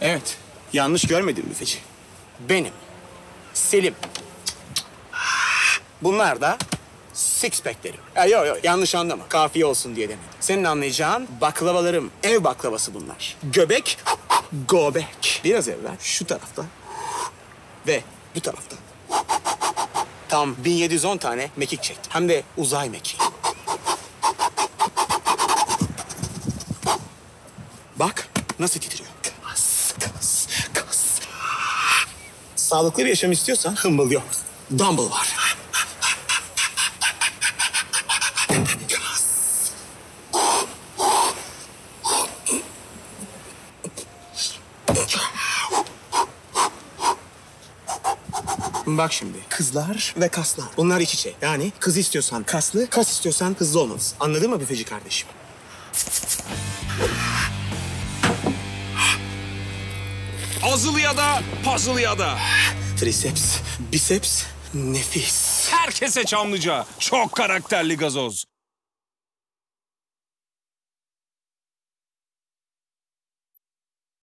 Evet. Yanlış görmedin büfeci. Benim. Selim. Bunlar da six pack'lerim. Ya yok yok yanlış anlama. Kafiye olsun diye demedim. Senin anlayacağın baklavalarım. Ev baklavası bunlar. Göbek, gobek. Biraz evvel şu tarafta ve bu tarafta. Tam 1710 tane mekik çektim. Hem de uzay mekiği. Bak nasıl titriyor. Sağlıklı bir yaşam istiyorsan hımbıl yok. Dumble var. Bak şimdi kızlar ve kaslar. Bunlar iç içe. Yani kız istiyorsan kaslı, kas istiyorsan hızlı olmalısın. Anladın mı büfeci kardeşim? Azılı ya da puzzle ya da. Triceps, biceps, nefis. Herkese Çamlıca. Çok karakterli gazoz.